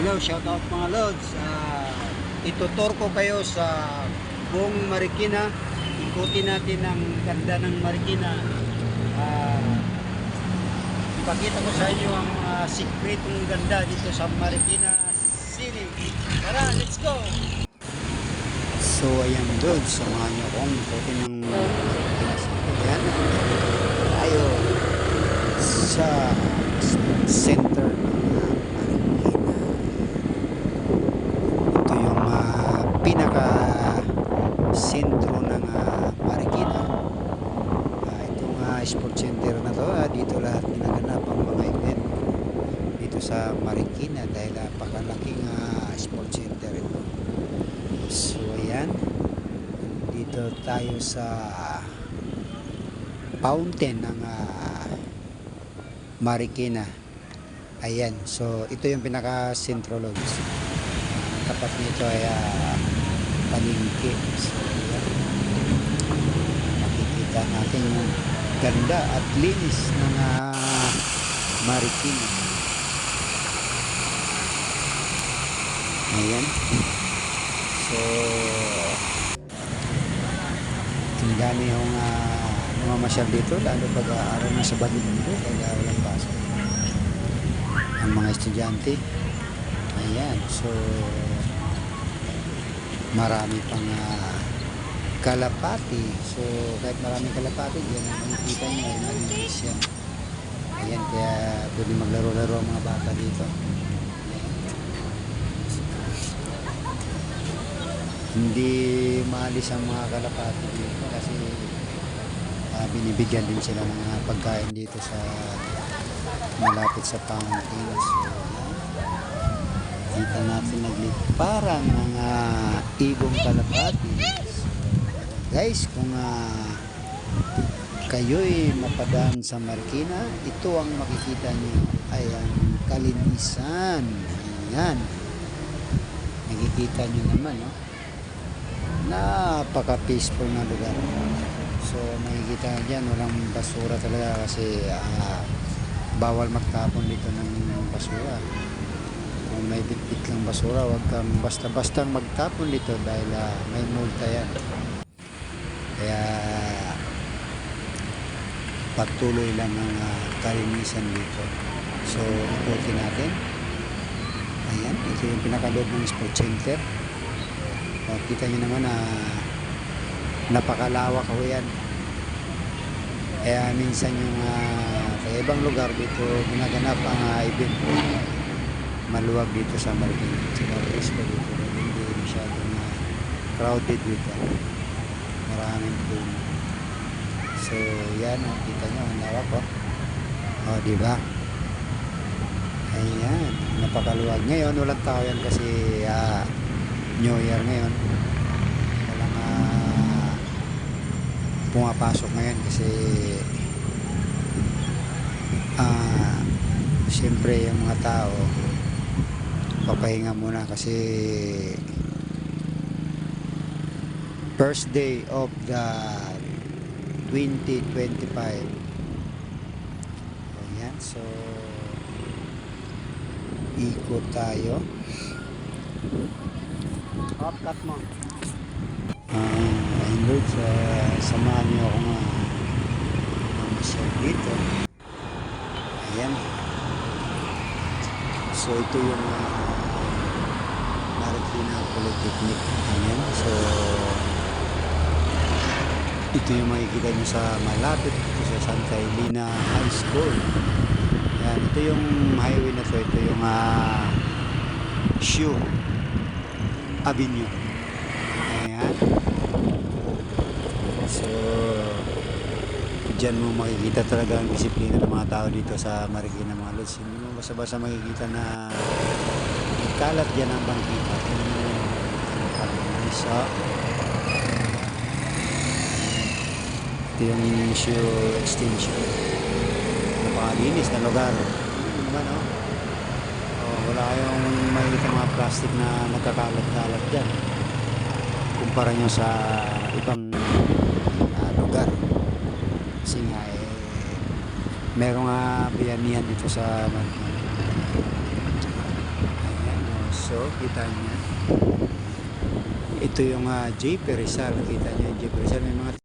Hello, shout out mga lods. Ah, itutur ko kayo sa buong Marikina. Ikutin natin ang ganda ng Marikina. Ah, ipakita ko sa inyo ang uh, sikretong ganda dito sa Marikina City. Tara, let's go! So, ayan doon. Samahan niyo akong ikutin ng. Ayan. Tayo sa center ng Marikina. Ito yung ah, pinaka sentro ng ah, Marikina. Ah, itong ah, sport center na to, ah, dito lahat ginaganap ang mga event sa Marikina dahil napakalaking ah, sport center ito. So ayan, dito tayo sa fountain ng ah, Marikina. Ayan, so ito yung pinaka sentro logs. Tapat nito ay ah, palengke. So, ayan. Makikita natin yung ganda at linis ng ah, Marikina. Ayan. So, dami yung uh, namamasyal dito, lalo pag uh, araw na sa Bagyo kaya walang pasok. Ang mga estudyante. Ayan, so marami pang ah, kalapati. So, kahit maraming kalapati, yan ang makikita nyo. Ayan, kaya pwede maglaro-laro ang mga bata dito. Hindi maalis ang mga kalapati dito kasi ah, binibigyan din sila ng mga pagkain dito sa malapit sa fountain. So. Kita natin nagliparang mga ibong kalapati. Guys, kung ah, kayo'y mapadaan sa Marikina, ito ang makikita nyo ay ang kalinisan. Ayan. Nakikita nyo naman, no? Napaka-peaceful na lugar. So, makikita nyo dyan, walang basura talaga kasi ah, bawal magtapon dito ng basura. Kung may bitbit kang basura, huwag kang basta-bastang magtapon dito dahil ah, may multa yan. Kaya patuloy lang ang ah, kalinisan dito. So, ikutin natin. Ayan, ito yung pinakaloob ng sport center. O, kita nyo naman na napakalawak ko yan. Kaya minsan yung ah, sa ibang lugar dito ginaganap ang ah, event maluwag dito sa Marikina. Saka peaceful dito. Hindi masyadong ah, crowded dito. Maraming puno. So, yan. Oh, kita nyo, ang lawak oh. Oh, di ba? Ayan. Napakaluwag. Ngayon, walang tao yan kasi ah, New Year ngayon. Walang ah, pumapasok ngayon kasi ah, siyempre yung mga tao papahinga muna kasi first day of the 2025 ayan so ikot tayo up cut mo. Ah ayun Lord sa samahan niyo ako nga. Mamasyal dito. Ayan. So ito yung uh, Marikina Polytechnic. Ayan. So ito yung makikita nyo sa malapit ito sa Santa Elena High School. Yan, ito yung highway na to. Ito yung uh, Shoe Avenue. Ayan. So dyan mo makikita talaga ang disiplina ng mga tao dito sa Marikina mga lods. Hindi mo basta-basta makikita na kalat dyan ang bangkita. Isa ito yung shoe extension. Napakalinis na lugar. Ano naman oh oh, wala kayong makikita mga plastic na nagkakalat-kalat dyan. Kumpara nyo sa ibang ah, lugar. Kasi nga eh merong uh, bayanihan dito sa Marikina ayan oh oh, kita niyo. Ito yung uh, JP Rizal, kita niyo yung JP Rizal, may mga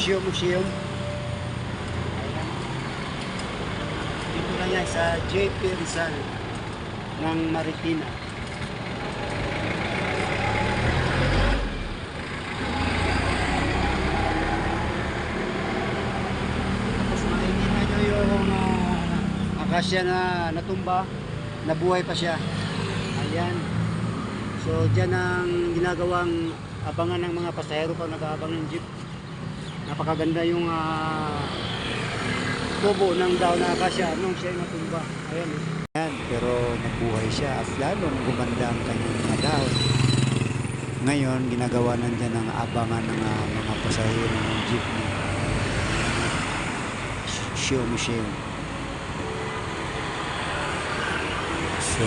Shio Museum. Ayan. Yan sa JP Rizal ng Marikina. Tapos makikita nyo yung uh, akasya na natumba, nabuhay pa siya. Ayan. So dyan ang ginagawang abangan ng mga pasahero pag nag-aabang ng jeep. Napakaganda yung uh, tubo ng daw na akasya nung siya natumba. Ayan. eh. Ayan, pero nabuhay siya at lalong gumanda ang kanyang mga dahon. Ngayon, ginagawa nandyan ang abangan ng uh, mga pasahero ng jeep na Shio Museum. So,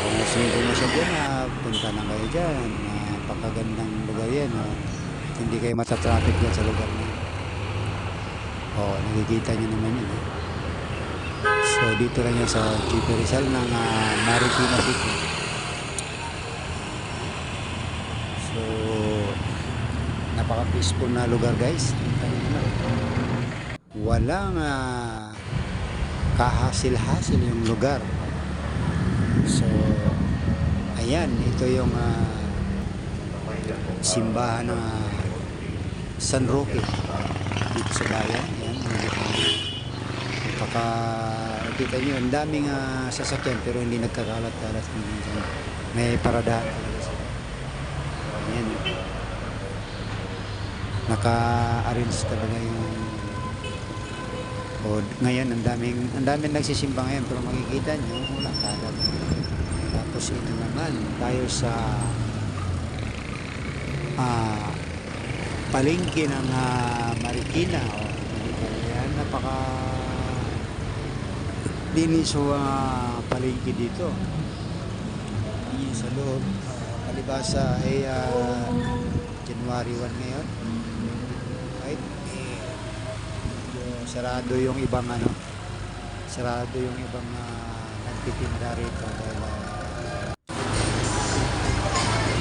kung gusto nyo pumasya dyan, ah, punta na kayo dyan. Napakagandang lugar yan. ah. Hindi kayo matatraffic dyan sa lugar na Oo, nakikita nyo naman yun. ah. So, dito lang yan sa Chico Rizal ng ah, Marikina City. So, napaka-peaceful na lugar guys. Walang ah, kahasil-hasil yung lugar. So, ayan, ito yung ah, simbahan ng ah, San Roque dito sa bayan. Napaka, kita nyo, ang daming ah, sasakyan pero hindi nagkakalat-kalat. May paradahan talaga sila. Ayan. Naka-arrange talaga yung o ngayon ang daming ang daming nagsisimba ngayon pero makikita nyo wala kalat. Tapos ito naman tayo sa ah palengke ng ah, Marikina. O, yan, napaka linis o ah, palengke dito. Yan sa loob. Palibasa ay ah, January 1 ngayon. Right? Eh, sarado yung ibang ano sarado yung ibang uh, nagtitinda rito dahil ah,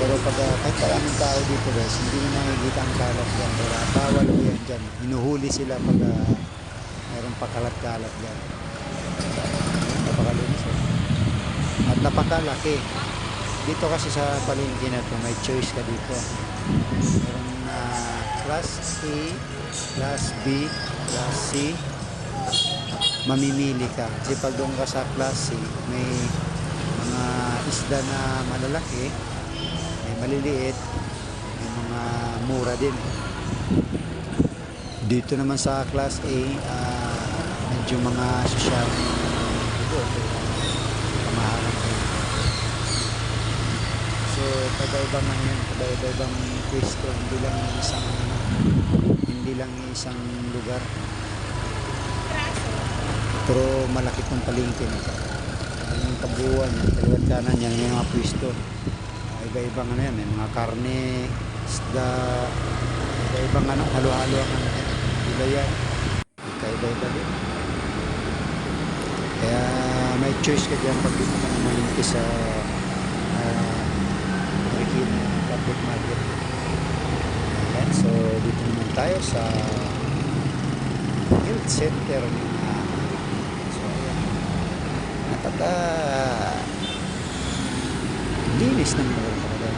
pero pag uh, kahit maraming tao dito guys hindi na nakikita ang kalat yan pero bawal po yan dyan hinuhuli sila pag uh, mayroong pakalat-kalat dyan napakalinis eh. at napakalaki. Dito kasi sa palengke na to may choice ka dito. Meron na class A class B class C. Mamimili ka. Kasi pag doon ka sa class C may mga isda na malalaki may maliliit may mga mura din. Dito naman sa class A ah, medyo mga social ito kamahalan din pag-ibang ano yan pag-ibang pwesto hindi lang isang ano, hindi lang isang lugar. Pero malaki tong palengke nito. Yung kabuuan yan kaliwat kanan yan may mga pwesto. Iba-ibang ano yan may mga karne isda iba-ibang ano halo-halo ang ano yan iba yan. Iba-iba din. Kaya may choice ka dyan pag dito ka namalingki sa uh, Marikina Market Ayan, so dito naman tayo sa health center ng uh, so ayan. Napaka linis ng lugar talaga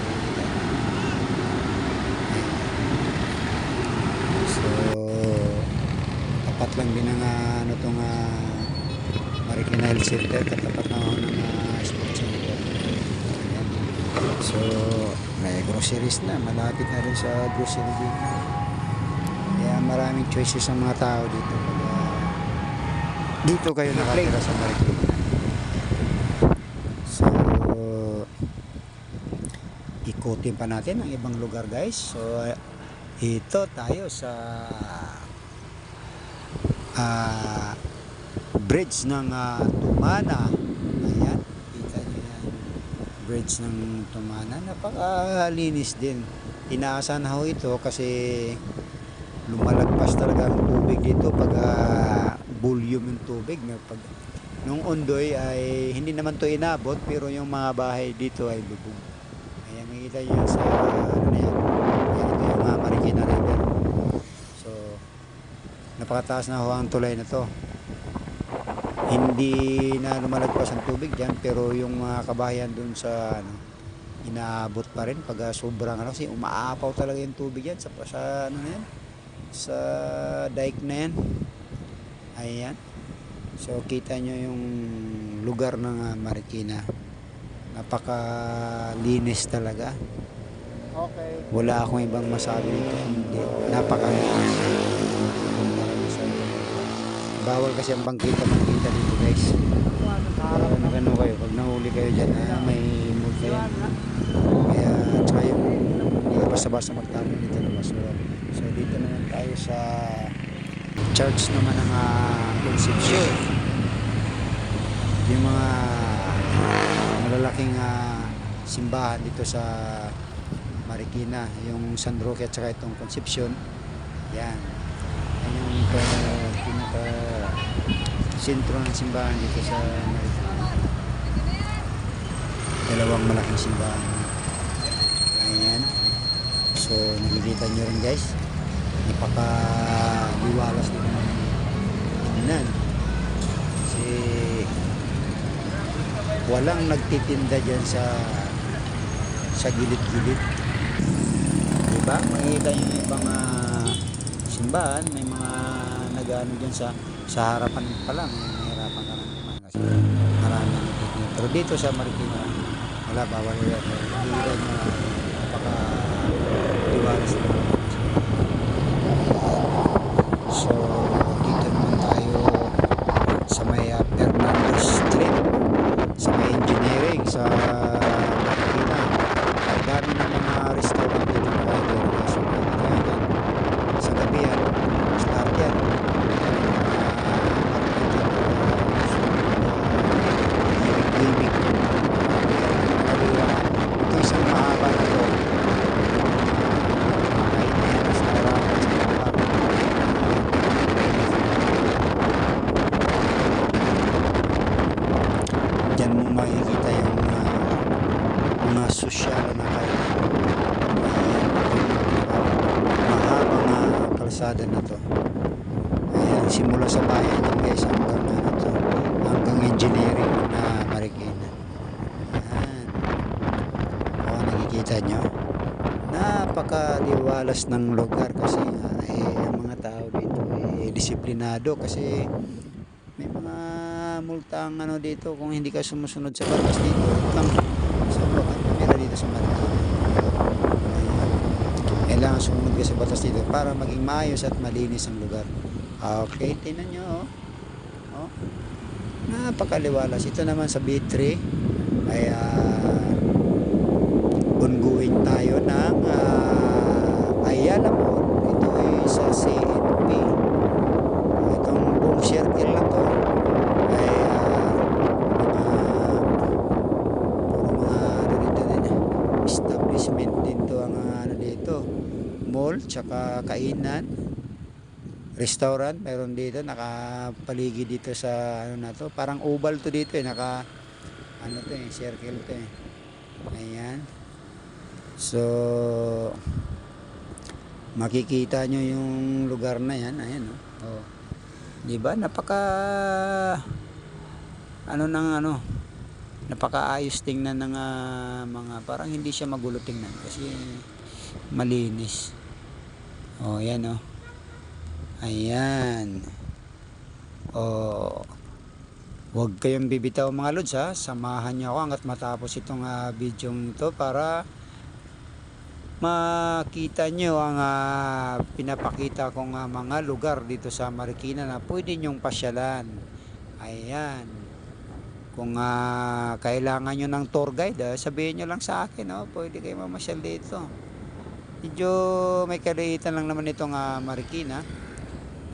so tapat lang din ang uh, ano tong uh, Marikina Health Center. Katapat na ako ng uh, sports center. So groceries na malapit na rin sa grocery dito kaya maraming choices ang mga tao dito. Kaya dito kayo nakatira sa Marikina. So ikutin pa natin ang ibang lugar guys. So ito tayo sa ah bridge ng ah, Tumana ayan kita nyo yan bridge ng Tumana napakalinis din inaasahan ho ito kasi lumalagpas talaga ang tubig dito pag ah, volume yung tubig. Pag, nung Ondoy ay hindi naman to inabot pero yung mga bahay dito ay lubog. Ayan, makikita nyo sa ano na yan. Ayan, ito yung mga Marikina River. So, napakataas na ho ang tulay na to. Hindi na lumalagpas ang tubig dyan pero yung mga kabahayan dun sa ano, inaabot pa rin pag ah, sobrang ano kasi umaapaw talaga yung tubig yan sa, sa ano na yan sa dike na yan. Ayan. So kita nyo yung lugar ng ah, Marikina. Napakalinis talaga. Okay. wala akong ibang masabi dito hindi. Napakalinis. Bawal kasi ang bangkita bangkita dito guys. Para magano kayo. Pag nahuli kayo dyan ah, may multa yan kaya tsaka yung hindi ka basta-basta dito naman so, so dito naman tayo sa church naman ng uh, Concepcion. Yung mga malalaking ah, simbahan dito sa Marikina yung San Roque at saka itong Concepcion. Yan. Yan yung pinaka, pinaka sentro ng simbahan dito sa dalawang malaking simbahan. Ayan. So nakikita nyo rin guys. Napaka liwalas din naman tingnan. Kasi walang nagtitinda dyan sa sa gilid-gilid. Diba? Makikita yung ibang ah, simbahan. May mga nag-ano dyan sa sa harapan pa lang may harapan ka lang naman kasi marami nagtitinda. Pero dito sa Marikina wala bawal yan nyo na napaka liwalas din naman So, dito naman tayo sa may uh, Fernando Street, sa may engineering, sa Marikina. Ang dami ng mga restaurant dito na kayo. So, kaya yan. Sa gabi yan, start yan. Gimmick. Ito isang mahaba na to. Kahit may restaurant, restaurant. Diyan mo makikita yung mga, mga sosyal na kayo. Mahabang na kalsada na to. Ayan, simula sa bayan yan guys hanggang ano to, hanggang engineering na Marikina. Ayan. O, nakikita nyo? Napakaliwalas ng lugar kasi eh, ang mga tao dito eh, disiplinado kasi may mga multa ano dito kung hindi ka sumusunod sa batas dito lang sa buwan kamera dito sa Ayan. kailangan sumunod ka sa batas dito para maging maayos at malinis ang lugar okay tinan nyo oh. oh. napakaliwalas ito naman sa B3 ay uh, ongoing tayo ng uh, Ayala Mall ito ay sa CNP itong buong circle na to ay ah, mga mga ano dito establishment din to ang ah, ano dito. Mall tsaka kainan. Restaurant meron dito. Nakapaligid dito sa ano na to. Parang oval to dito eh. Naka ano to eh circle to eh. Ayan so makikita nyo yung lugar na yan ayan oh. oh. Di ba? Napaka ano nang ano napakaayos tingnan ng ah, mga parang hindi siya magulo tingnan kasi malinis. Oh, yan oh. Ayan. Oh. Huwag kayong bibitaw mga lods ha. Samahan niyo ako hanggat matapos itong ah, video ito para makita nyo ang ah, pinapakita kong ah, mga lugar dito sa Marikina na pwede nyong pasyalan. Ayan. Kung ah, kailangan nyo ng tour guide, ah, sabihin nyo lang sa akin, oh, pwede kayo mamasyal dito. Medyo may kaliitan lang naman itong ah, Marikina.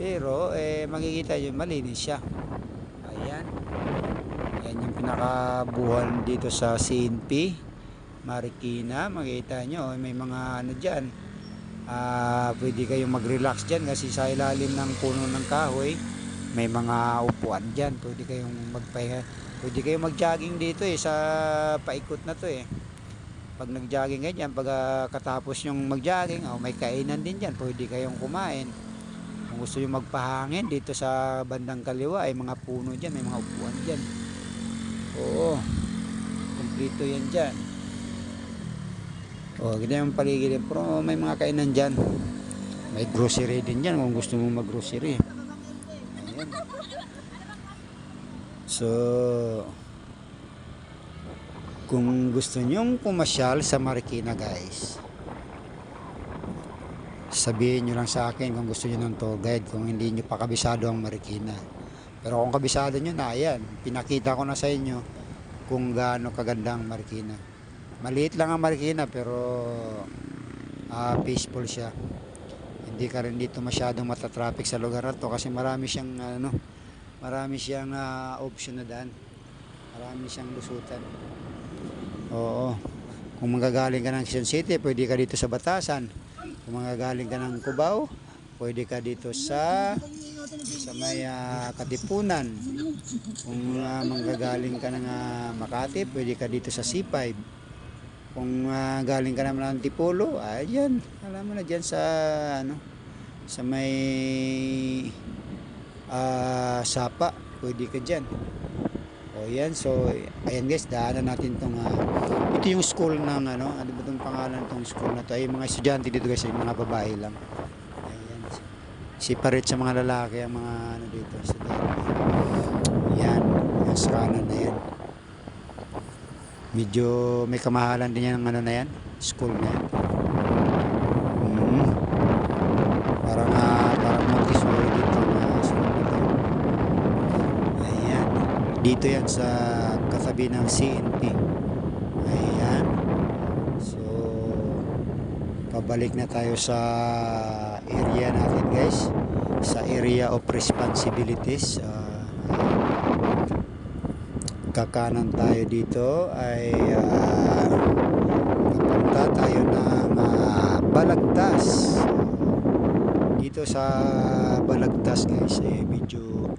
Pero eh, makikita nyo, malinis siya. Ayan. Ayan yung pinakabuhan dito sa CNP. Marikina, makita nyo, may mga ano dyan. Ah, pwede kayong mag-relax dyan kasi sa ilalim ng puno ng kahoy May mga upuan dyan. Pwede kayong magpahinga. Pwede kayong mag-jogging dito eh sa paikot na to eh. Pag nag-jogging kayo dyan, pag ah, katapos yung mag-jogging, oh, may kainan din dyan. Pwede kayong kumain. Kung gusto nyo magpahangin dito sa bandang kaliwa, ay mga puno dyan, may mga upuan dyan. Oo. Kumplito yan dyan. O, ganyan yung paligid. Pero may mga kainan dyan. May grocery din dyan kung gusto mong mag-grocery. Ayan. So, kung gusto nyong pumasyal sa Marikina guys, sabihin nyo lang sa akin kung gusto nyo ng tour guide kung hindi nyo pa kabisado ang Marikina. Pero kung kabisado nyo na, ayan, pinakita ko na sa inyo kung gaano kaganda ang Marikina. Maliit lang ang Marikina pero ah, peaceful siya. Hindi ka rin dito masyadong matatraffic sa lugar na to kasi marami siyang ano, marami siyang ah, option na daan. Marami siyang lusutan. Oo. Kung magagaling ka ng Quezon City, pwede ka dito sa Batasan. Kung magagaling ka ng Cubao, pwede ka dito sa sa may ah, Katipunan. Kung ah, manggagaling ka ng ah, Makati, pwede ka dito sa C5. Kung ah, galing ka naman ng Tipolo, ayan, alam mo na dyan sa ano, sa may ah, Sapa, pwede ka dyan. O yan, so ayan guys, daanan natin tong ah, ito yung school ng ano, ano ba tong pangalan tong school na to? Ay mga estudyante dito guys, ay mga babae lang. Ayan. Separate sa mga lalaki ang mga ano dito sa Yan, yung kanan na yan. Medyo may kamahalan din yan ang ano na yan, school na yan. Mhm. Parang ah, parang Montessori dito na school dito. Ayan. Dito yan sa katabi ng CNT. Ayan. So, pabalik na tayo sa area natin guys. Sa area of responsibilities. Ah, kakanan tayo dito ay ah, papunta tayo ng ah, Balagtas. Dito sa Balagtas guys, eh, medyo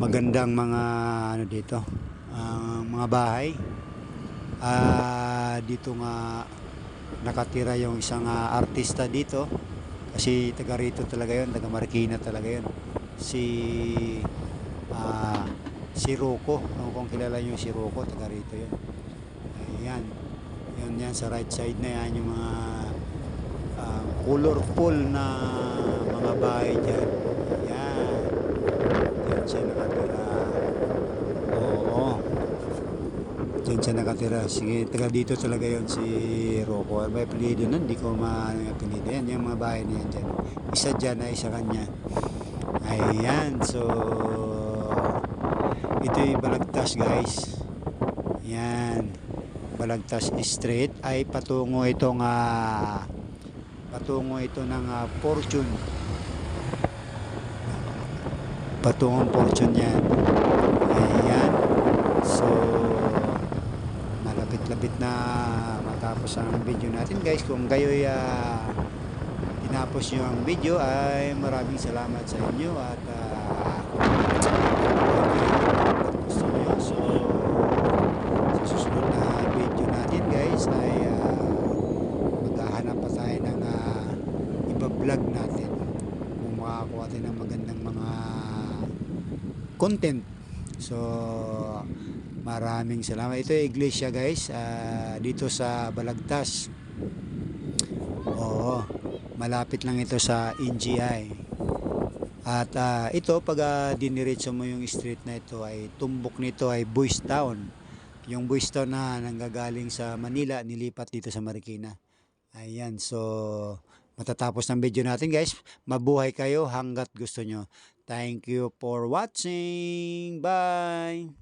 magandang mga ano dito ang mga bahay. Ah dito nga nakatira yung isang ah, artista dito. Kasi taga rito talaga yun taga Marikina talaga yun. Si ah si Rocco ko kung kilala nyo si Rocco taga rito yun ayan yun yan sa right side na yan yung mga ah, colorful na mga bahay dyan yan Diyan siya nakatira. Oo. Diyan siya nakatira. Sige, taga dito talaga yon si Rocco. May apelido nun, hindi ko ma-apelido. Yan, yung mga bahay na yan dyan. Isa dyan ay isa kanya. Ayan, so... Ito yung Balagtas, guys. Yan. Balagtas Street ay patungo itong ah, patungo ito ng ah, Fortune patungong fortune yan. Ayan. So, malapit-lapit na matapos ang video natin guys. Kung kayo'y ah, tinapos nyo ang video ay maraming salamat sa inyo at ah, gusto nyo. So, sa susunod na video natin guys ay ah, maghahanap pa tayo ng uh, iba-vlog natin kung makakuha tayo ng magandang mga content. So, maraming salamat. Ito yung iglesia guys, ah, dito sa Balagtas. Oo, malapit lang ito sa NGI. At ah, ito, pag uh, diniretso mo yung street na ito, ay tumbok nito ay Boys Town. Yung Boys Town na nanggagaling sa Manila, nilipat dito sa Marikina. Ayan, so matatapos ng video natin guys. Mabuhay kayo hanggat gusto nyo. Thank you for watching. Bye!